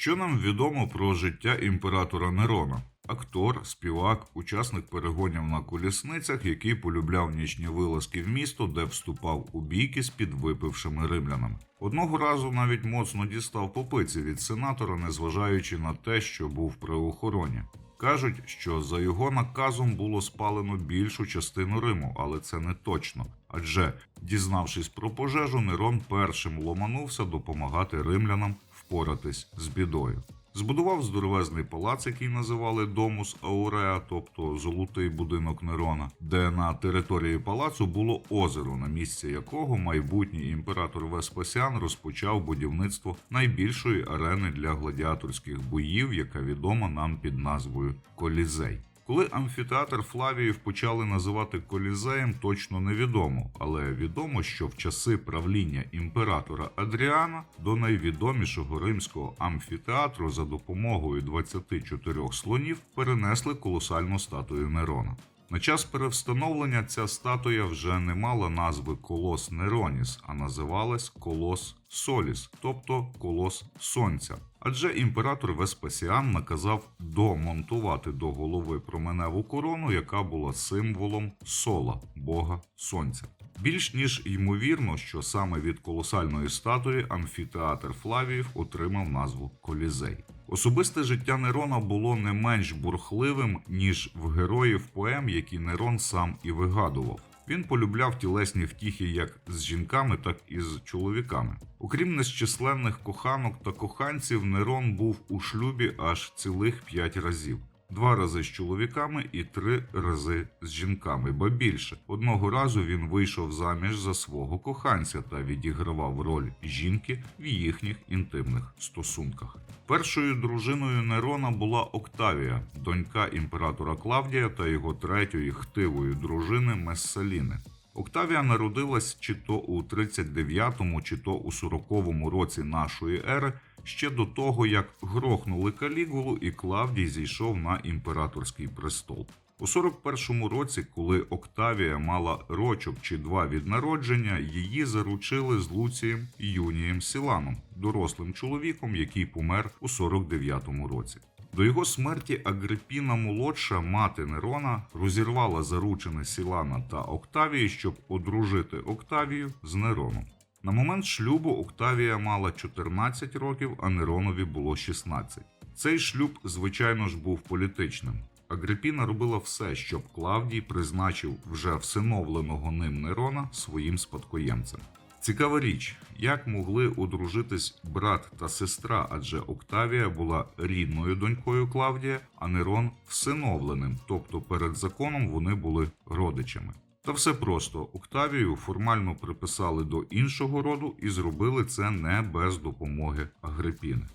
Що нам відомо про життя імператора Нерона? Актор, співак, учасник перегонів на колісницях, який полюбляв нічні вилазки в місто, де вступав у бійки з підвипившими римлянами. Одного разу навіть моцно дістав попиці від сенатора, незважаючи на те, що був при охороні. Кажуть, що за його наказом було спалено більшу частину Риму, але це не точно. Адже, дізнавшись про пожежу, Нерон першим ломанувся допомагати римлянам впоратись з бідою. Збудував здоровезний палац, який називали Домус Ауреа, тобто золотий будинок Нерона, де на території палацу було озеро, на місці якого майбутній імператор Веспасіан розпочав будівництво найбільшої арени для гладіаторських боїв, яка відома нам під назвою Колізей. Коли амфітеатр Флавіїв почали називати колізеєм, точно невідомо, але відомо, що в часи правління імператора Адріана до найвідомішого римського амфітеатру за допомогою 24 слонів перенесли колосальну статую Нерона. На час перевстановлення ця статуя вже не мала назви Колос Нероніс, а називалась Колос Соліс, тобто Колос Сонця. Адже імператор Веспасіан наказав домонтувати до голови променеву корону, яка була символом сола, бога сонця. Більш ніж ймовірно, що саме від колосальної статуї амфітеатр Флавіїв отримав назву Колізей. Особисте життя Нерона було не менш бурхливим, ніж в героїв поем, які Нерон сам і вигадував. Він полюбляв тілесні втіхи як з жінками, так і з чоловіками. Окрім незчисленних коханок та коханців, Нерон був у шлюбі аж цілих п'ять разів. Два рази з чоловіками і три рази з жінками, ба більше. Одного разу він вийшов заміж за свого коханця та відігравав роль жінки в їхніх інтимних стосунках. Першою дружиною Нерона була Октавія, донька імператора Клавдія та його третьої хтивої дружини Месселіни. Октавія народилась чи то у 39-му, чи то у 40-му році нашої ери, ще до того, як грохнули Калігулу і Клавдій зійшов на імператорський престол. У 41-му році, коли Октавія мала рочок чи два від народження, її заручили з Луцієм Юнієм Сіланом, дорослим чоловіком, який помер у 49-му році. До його смерті Агрипіна молодша, мати Нерона, розірвала заручини Сілана та Октавії, щоб одружити Октавію з Нероном. На момент шлюбу Октавія мала 14 років, а Неронові було 16. Цей шлюб, звичайно ж, був політичним. Агрипіна робила все, щоб Клавдій призначив вже всиновленого ним Нерона своїм спадкоємцем. Цікава річ, як могли одружитись брат та сестра, адже Октавія була рідною донькою Клавдія, а Нерон всиновленим, тобто перед законом вони були родичами. Та все просто Октавію формально приписали до іншого роду і зробили це не без допомоги Агрипіни.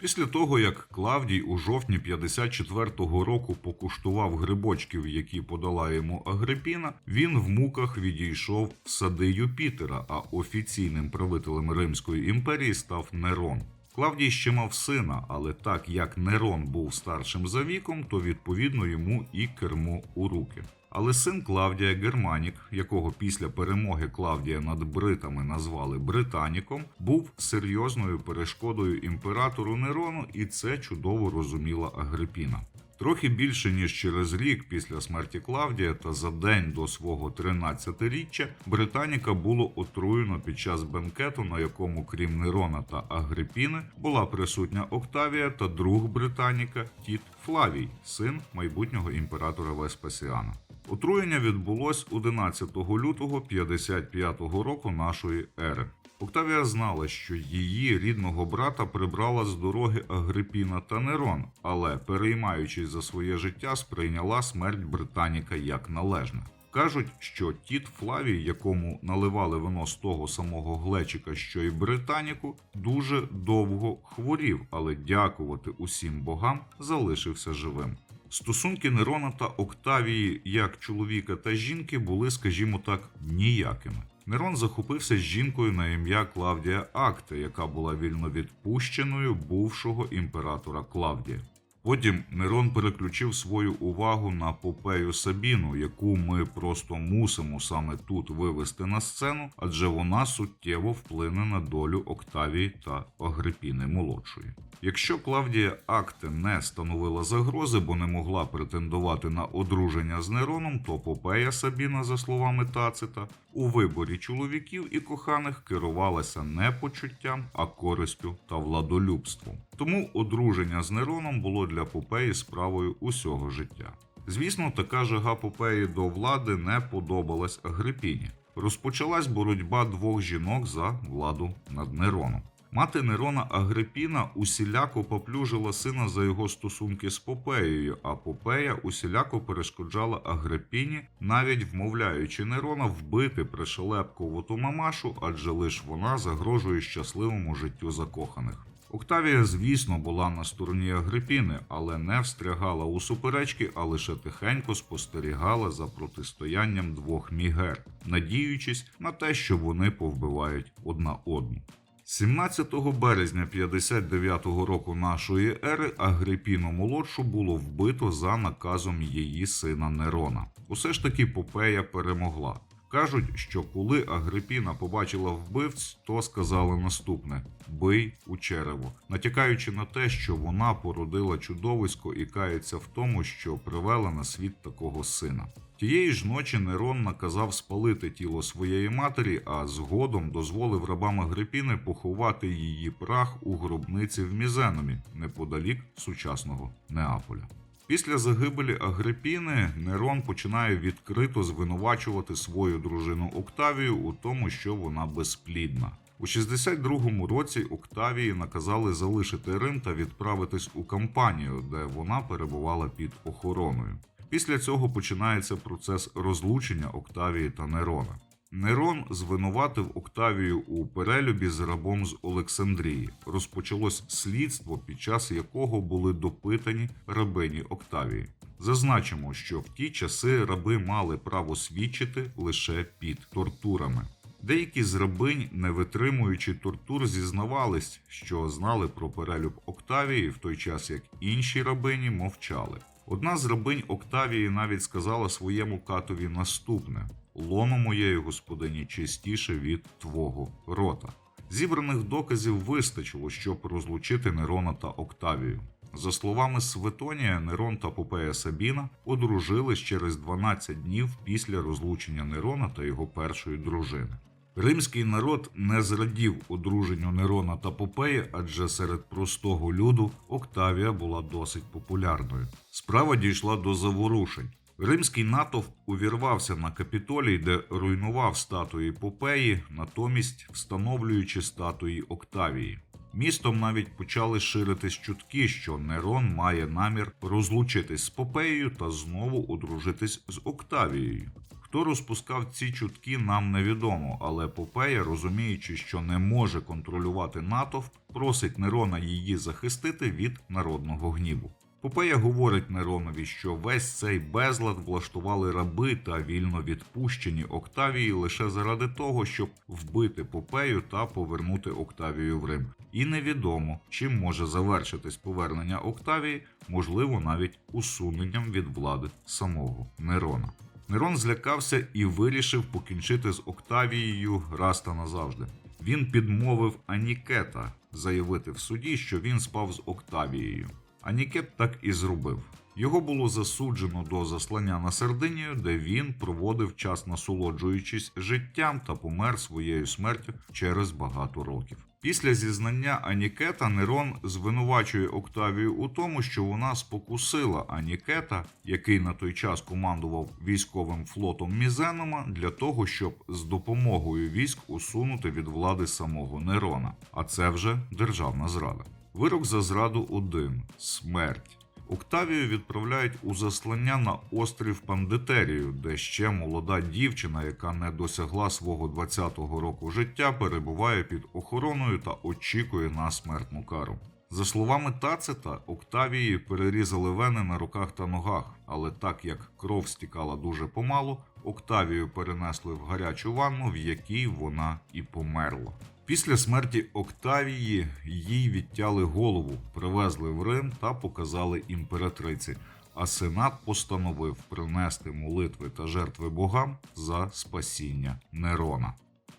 Після того, як Клавдій у жовтні 54-го року покуштував грибочків, які подала йому Агрипіна, він в муках відійшов в сади Юпітера, а офіційним правителем Римської імперії став Нерон. Клавдій ще мав сина, але так як Нерон був старшим за віком, то відповідно йому і кермо у руки. Але син Клавдія Германік, якого після перемоги Клавдія над бритами назвали Британіком, був серйозною перешкодою імператору Нерону, і це чудово розуміла Агрипіна. Трохи більше ніж через рік після смерті Клавдія та за день до свого 13-річчя Британіка було отруєно під час бенкету, на якому, крім Нерона та Агрипіни, була присутня Октавія та друг Британіка Тіт Флавій, син майбутнього імператора Веспасіана. Отруєння відбулось 11 лютого 55 року нашої ери. Октавія знала, що її рідного брата прибрала з дороги Агрипіна та Нерон, але, переймаючись за своє життя, сприйняла смерть Британіка як належне. Кажуть, що тіт Флавій, якому наливали вино з того самого глечика, що й Британіку, дуже довго хворів, але дякувати усім богам залишився живим. Стосунки Нерона та Октавії як чоловіка та жінки були, скажімо так, ніякими. Нерон захопився з жінкою на ім'я Клавдія Акте, яка була вільно відпущеною бувшого імператора Клавдія. Потім Нерон переключив свою увагу на Попею Сабіну, яку ми просто мусимо саме тут вивести на сцену, адже вона суттєво вплине на долю Октавії та Агрипіни молодшої. Якщо Клавдія Акте не становила загрози, бо не могла претендувати на одруження з Нероном, то Попея Сабіна, за словами Тацита, у виборі чоловіків і коханих керувалася не почуттям, а користю та владолюбством. Тому одруження з Нероном було для Попеї справою усього життя. Звісно, така жага Попеї до влади не подобалась Агрипіні. Розпочалась боротьба двох жінок за владу над Нероном. Мати Нерона Агрипіна усіляко поплюжила сина за його стосунки з Попеєю, а Попея усіляко перешкоджала Агрипіні, навіть вмовляючи Нерона вбити пришелепкову мамашу, адже лиш вона загрожує щасливому життю закоханих. Октавія, звісно, була на стороні Агрипіни, але не встрягала у суперечки, а лише тихенько спостерігала за протистоянням двох мігер, надіючись на те, що вони повбивають одна одну. 17 березня 59 року нашої ери Агрипіну молодшу було вбито за наказом її сина Нерона. Усе ж таки Попея перемогла. Кажуть, що коли Агрипіна побачила вбивць, то сказали наступне: бий у черево, натякаючи на те, що вона породила чудовисько і кається в тому, що привела на світ такого сина. Тієї ж ночі Нерон наказав спалити тіло своєї матері, а згодом дозволив рабам Агрипіни поховати її прах у гробниці в Мізеномі, неподалік сучасного Неаполя. Після загибелі Агрипіни Нерон починає відкрито звинувачувати свою дружину Октавію у тому, що вона безплідна. У 62-му році Октавії наказали залишити Рим та відправитись у кампанію, де вона перебувала під охороною. Після цього починається процес розлучення Октавії та Нерона. Нерон звинуватив Октавію у перелюбі з рабом з Олександрії. Розпочалось слідство, під час якого були допитані рабині Октавії. Зазначимо, що в ті часи раби мали право свідчити лише під тортурами. Деякі з рабинь, не витримуючи тортур, зізнавались, що знали про перелюб Октавії, в той час як інші рабині мовчали. Одна з рабинь Октавії навіть сказала своєму катові наступне: лоно моєї господині чистіше від твого рота. Зібраних доказів вистачило, щоб розлучити Нерона та Октавію. За словами Светонія, Нерон та Попея Сабіна одружились через 12 днів після розлучення Нерона та його першої дружини. Римський народ не зрадів одруженню Нерона та Попеї, адже серед простого люду Октавія була досить популярною. Справа дійшла до заворушень. Римський натовп увірвався на капітолій, де руйнував статуї Попеї, натомість встановлюючи статуї Октавії. Містом навіть почали ширитись чутки, що Нерон має намір розлучитись з Попеєю та знову одружитись з Октавією. Хто розпускав ці чутки, нам невідомо, але Попея, розуміючи, що не може контролювати натовп, просить Нерона її захистити від народного гніву. Попея говорить Неронові, що весь цей безлад влаштували раби та вільно відпущені Октавії лише заради того, щоб вбити Попею та повернути Октавію в Рим. І невідомо, чим може завершитись повернення Октавії, можливо, навіть усуненням від влади самого Нерона. Нерон злякався і вирішив покінчити з Октавією раз та назавжди. Він підмовив Анікета заявити в суді, що він спав з Октавією. Анікет так і зробив. Його було засуджено до заслання на Сардинію, де він проводив час насолоджуючись життям та помер своєю смертю через багато років. Після зізнання Анікета Нерон звинувачує Октавію у тому, що вона спокусила Анікета, який на той час командував військовим флотом Мізенома, для того, щоб з допомогою військ усунути від влади самого Нерона. А це вже державна зрада. Вирок за зраду один смерть. Октавію відправляють у заслання на острів Пандетерію, де ще молода дівчина, яка не досягла свого 20-го року життя, перебуває під охороною та очікує на смертну кару. За словами Тацита, Октавії перерізали вени на руках та ногах, але так як кров стікала дуже помалу, Октавію перенесли в гарячу ванну, в якій вона і померла. Після смерті Октавії їй відтяли голову, привезли в Рим та показали імператриці. А сенат постановив принести молитви та жертви богам за спасіння Нерона.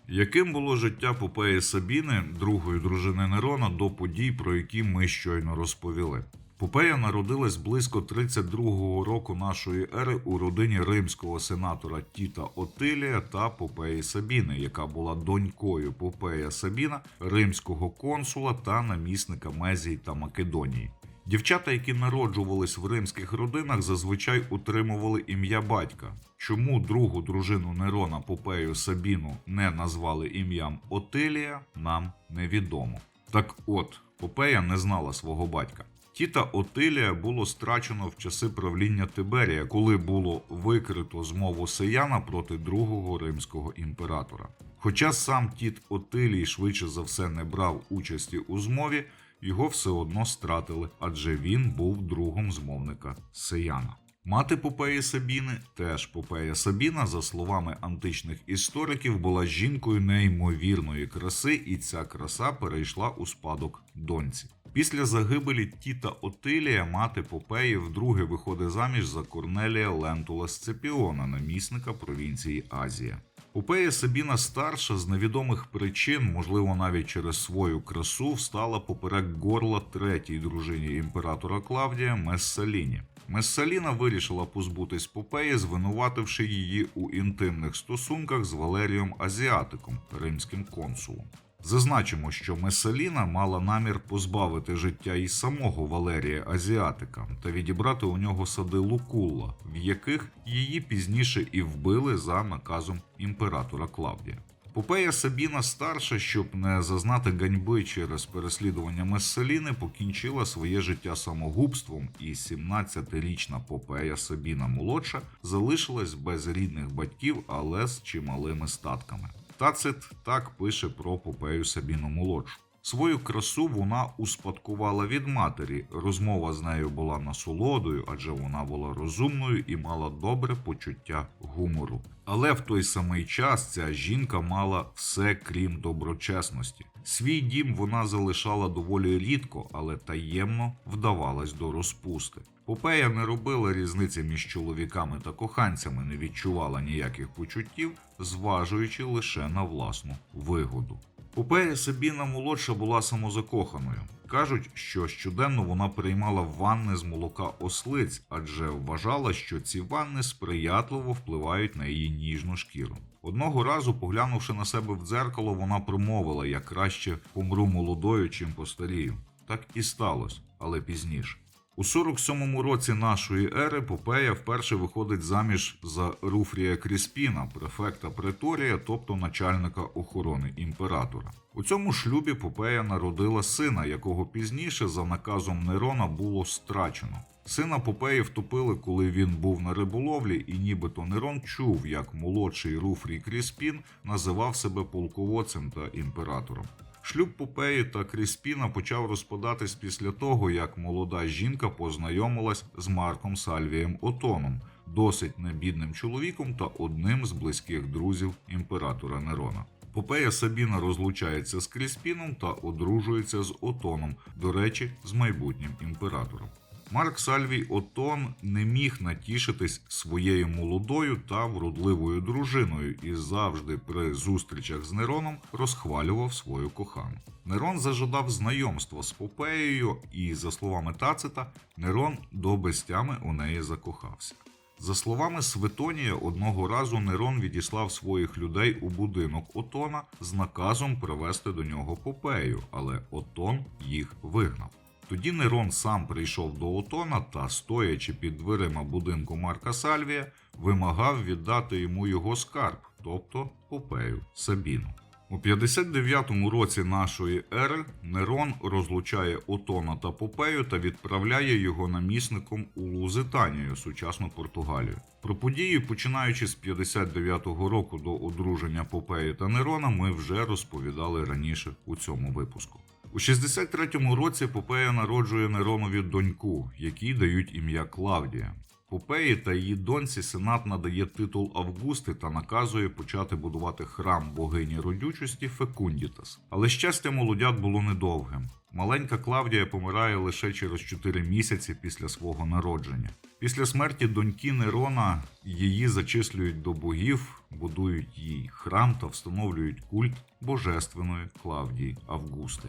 Яким було життя Попеї Сабіни, другої дружини Нерона, до подій, про які ми щойно розповіли? Попея народилась близько 32-го року нашої ери у родині римського сенатора Тіта Отилія та Попеї Сабіни, яка була донькою Попея Сабіна, римського консула та намісника Мезії та Македонії. Дівчата, які народжувались в римських родинах, зазвичай утримували ім'я батька. Чому другу дружину Нерона Попею Сабіну не назвали ім'ям Отилія, нам невідомо. Так от, Попея не знала свого батька. Тіта Отилія було страчено в часи правління Тиберія, коли було викрито змову Сияна проти другого римського імператора. Хоча сам тіт Отилій швидше за все не брав участі у змові, його все одно стратили, адже він був другом змовника Сеяна. Мати Попеї Сабіни, теж Попея Сабіна, за словами античних істориків, була жінкою неймовірної краси, і ця краса перейшла у спадок доньці. Після загибелі Тіта Отилія мати Попеї вдруге виходить заміж за Корнелія Лентула Сцепіона, намісника провінції Азія. Попея Сабіна старша з невідомих причин, можливо, навіть через свою красу, встала поперек горла третій дружині імператора Клавдія Мессаліні. Мессаліна вирішила позбутись Попеї, звинувативши її у інтимних стосунках з Валерієм Азіатиком, римським консулом. Зазначимо, що Месаліна мала намір позбавити життя і самого Валерія Азіатика та відібрати у нього сади Лукулла, в яких її пізніше і вбили за наказом імператора Клавдія. Попея Сабіна старша, щоб не зазнати ганьби через переслідування Месаліни, покінчила своє життя самогубством, і 17-річна Попея Сабіна молодша залишилась без рідних батьків, але з чималими статками. Тацит так пише про Попею Сабіну молодшу. Свою красу вона успадкувала від матері. Розмова з нею була насолодою, адже вона була розумною і мала добре почуття гумору. Але в той самий час ця жінка мала все крім доброчесності. Свій дім вона залишала доволі рідко, але таємно вдавалась до розпусти. Попея не робила різниці між чоловіками та коханцями, не відчувала ніяких почуттів, зважуючи лише на власну вигоду. Попея Сабіна молодша була самозакоханою. Кажуть, що щоденно вона приймала ванни з молока ослиць, адже вважала, що ці ванни сприятливо впливають на її ніжну шкіру. Одного разу, поглянувши на себе в дзеркало, вона промовила: я краще помру молодою, чим постарію. Так і сталося, але пізніше. У 47-му році нашої ери Попея вперше виходить заміж за Руфрія Кріспіна, префекта Преторія, тобто начальника охорони імператора. У цьому шлюбі Попея народила сина, якого пізніше за наказом Нерона було страчено. Сина Попеї втопили, коли він був на риболовлі, і нібито Нерон чув, як молодший Руфрій Кріспін називав себе полководцем та імператором. Шлюб Попеї та Кріспіна почав розпадатись після того, як молода жінка познайомилась з Марком Сальвієм Отоном, досить небідним чоловіком та одним з близьких друзів імператора Нерона. Попея Сабіна розлучається з Кріспіном та одружується з Отоном, до речі, з майбутнім імператором. Марк Сальвій Отон не міг натішитись своєю молодою та вродливою дружиною і завжди при зустрічах з Нероном розхвалював свою кохану. Нерон зажадав знайомства з Попеєю, і, за словами Тацита, Нерон до безтями у неї закохався. За словами Светонія, одного разу Нерон відіслав своїх людей у будинок Отона з наказом привезти до нього Попею, але Отон їх вигнав. Тоді Нерон сам прийшов до Отона та, стоячи під дверима будинку Марка Сальвія, вимагав віддати йому його скарб, тобто Попею Сабіну. У 59-му році нашої ери Нерон розлучає Отона та Попею та відправляє його намісником у Лузитанію, сучасну Португалію. Про події, починаючи з 59-го року до одруження Попеї та Нерона, ми вже розповідали раніше у цьому випуску. У 63-му році Попея народжує Неронові доньку, якій дають ім'я Клавдія. Попеї та її доньці сенат надає титул Августи та наказує почати будувати храм богині родючості Фекундітас. Але щастя молодят було недовгим. Маленька Клавдія помирає лише через 4 місяці після свого народження. Після смерті доньки Нерона її зачислюють до богів, будують їй храм та встановлюють культ божественної Клавдії Августи.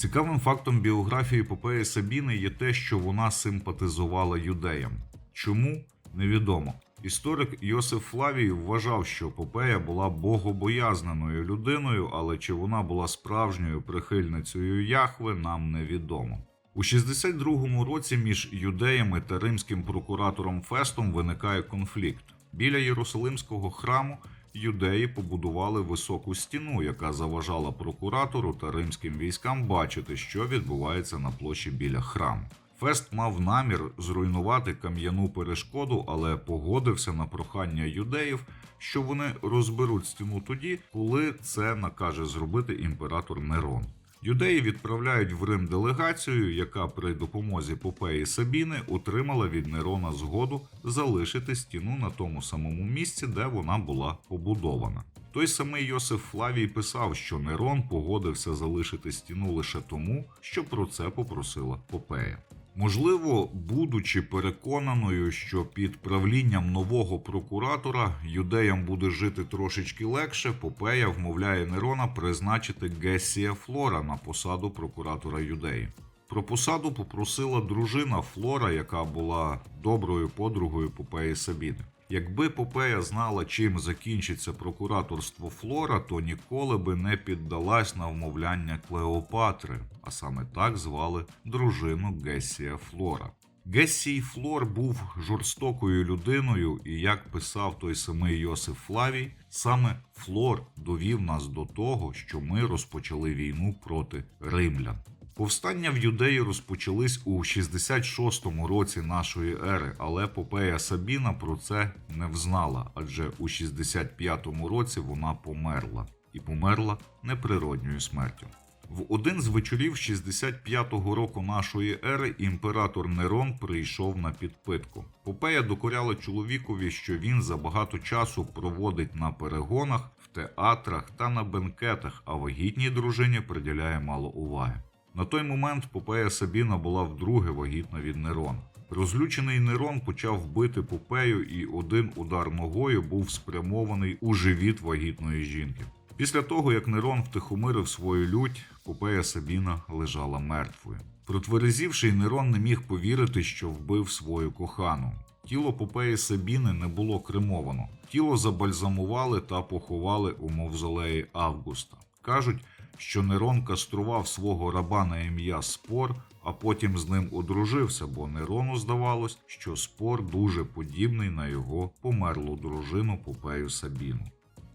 Цікавим фактом біографії Попеї Сабіни є те, що вона симпатизувала юдеям. Чому невідомо. Історик Йосиф Флавій вважав, що Попея була богобоязненою людиною, але чи вона була справжньою прихильницею Яхве, нам невідомо. У 62-му році між юдеями та римським прокуратором Фестом виникає конфлікт. Біля Єрусалимського храму юдеї побудували високу стіну, яка заважала прокуратору та римським військам бачити, що відбувається на площі біля храму. Фест мав намір зруйнувати кам'яну перешкоду, але погодився на прохання юдеїв, що вони розберуть стіну тоді, коли це накаже зробити імператор Нерон. Юдеї відправляють в Рим делегацію, яка при допомозі Попеї Сабіни отримала від Нерона згоду залишити стіну на тому самому місці, де вона була побудована. Той самий Йосиф Флавій писав, що Нерон погодився залишити стіну лише тому, що про це попросила Попея. Можливо, будучи переконаною, що під правлінням нового прокуратора юдеям буде жити трошечки легше, Попея вмовляє Нерона призначити Гесія Флора на посаду прокуратора юдеї. Про посаду попросила дружина Флора, яка була доброю подругою Попеї Сабіни. Якби Попея знала, чим закінчиться прокураторство Флора, то ніколи би не піддалась на вмовляння Клеопатри, а саме так звали дружину Гесія Флора. Гесій Флор був жорстокою людиною, і як писав той самий Йосиф Флавій, саме Флор довів нас до того, що ми розпочали війну проти римлян. Повстання в юдеї розпочались у 66-му році нашої ери, але Попея Сабіна про це не взнала, адже у 65-му році вона померла і померла неприродньою смертю. В один з вечорів 65-го року нашої ери імператор Нерон прийшов на підпитку. Попея докоряла чоловікові, що він за багато часу проводить на перегонах, в театрах та на бенкетах, а вагітній дружині приділяє мало уваги. На той момент Попея Сабіна була вдруге вагітна від Нерона. Розлючений Нерон почав бити Попею, і один удар ногою був спрямований у живіт вагітної жінки. Після того, як Нерон втихомирив свою лють, Попея Сабіна лежала мертвою. Протверезівший Нерон не міг повірити, що вбив свою кохану. Тіло Попеї Сабіни не було кремовано. Тіло забальзамували та поховали у мавзолеї Августа. Кажуть, що Нерон кастрував свого раба на ім'я Спор, а потім з ним одружився, бо Нерону здавалось, що Спор дуже подібний на його померлу дружину Попею Сабіну.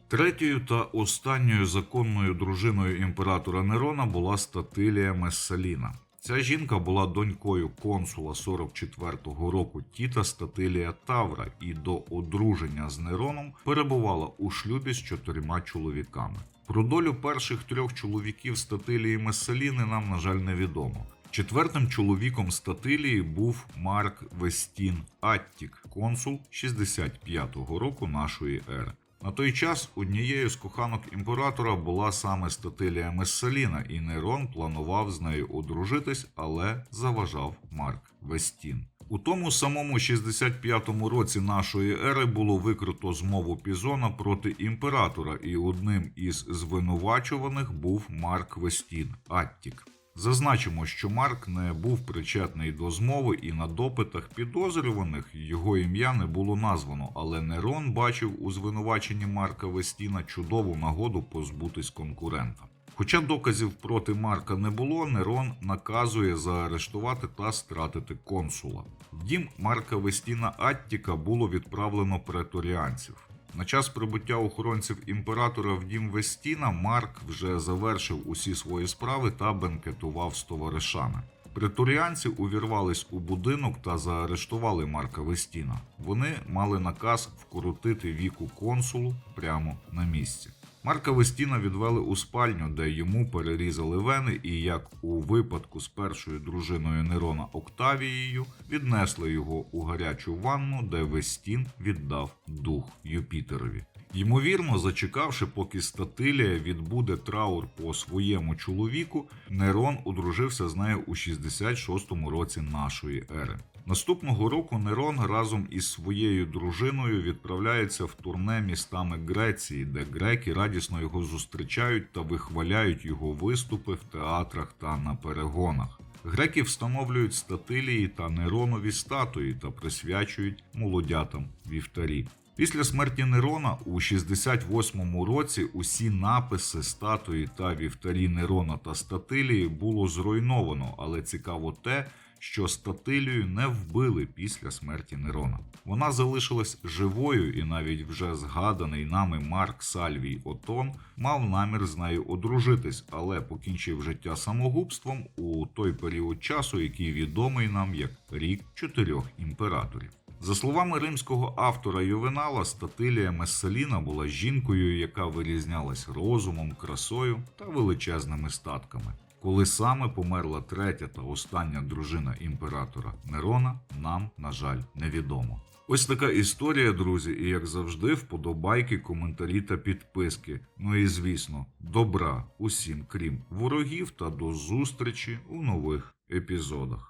Третьою та останньою законною дружиною імператора Нерона була Статилія Мессаліна. Ця жінка була донькою консула 44-го року Тіта Статилія Тавра і до одруження з Нероном перебувала у шлюбі з чотирма чоловіками. Про долю перших трьох чоловіків Статилії Месаліни нам, на жаль, невідомо. Четвертим чоловіком Статилії був Марк Вестін Аттік, консул 65-го року нашої ери. На той час однією з коханок імператора була саме Статилія Месаліна, і Нерон планував з нею одружитись, але заважав Марк Вестін. У тому самому 65-му році нашої ери було викрито змову Пізона проти імператора, і одним із звинувачуваних був Марк Вестін Аттік. Зазначимо, що Марк не був причетний до змови, і на допитах підозрюваних його ім'я не було названо, але Нерон бачив у звинуваченні Марка Вестіна чудову нагоду позбутись конкурента. Хоча доказів проти Марка не було, Нерон наказує заарештувати та стратити консула. Дім Марка Вестіна Аттіка було відправлено преторіанців. На час прибуття охоронців імператора в дім Вестіна Марк вже завершив усі свої справи та бенкетував з товаришами. Преторіанці увірвались у будинок та заарештували Марка Вестіна. Вони мали наказ вкоротити віку консулу прямо на місці. Марка Вестіна відвели у спальню, де йому перерізали вени, і як у випадку з першою дружиною Нерона Октавією, віднесли його у гарячу ванну, де Вестін віддав дух Юпітерові. Ймовірно, зачекавши, поки Статилія відбуде траур по своєму чоловіку, Нерон одружився з нею у 66-му році нашої ери. Наступного року Нерон разом із своєю дружиною відправляється в турне містами Греції, де греки радісно його зустрічають та вихваляють його виступи в театрах та на перегонах. Греки встановлюють статилії та Неронові статуї та присвячують молодятам вівтарі. Після смерті Нерона у 68-му році усі написи, статуї та вівтарі Нерона та Статилії було зруйновано, але цікаво те, що Статилію не вбили після смерті Нерона. Вона залишилась живою, і навіть вже згаданий нами Марк Сальвій Отон мав намір з нею одружитись, але покінчив життя самогубством у той період часу, який відомий нам як рік чотирьох імператорів. За словами римського автора Ювенала, Статилія Месаліна була жінкою, яка вирізнялась розумом, красою та величезними статками. Коли саме померла третя та остання дружина імператора Нерона, нам, на жаль, невідомо. Ось така історія, друзі, і як завжди, вподобайки, коментарі та підписки. Ну і звісно, добра усім, крім ворогів, та до зустрічі у нових епізодах.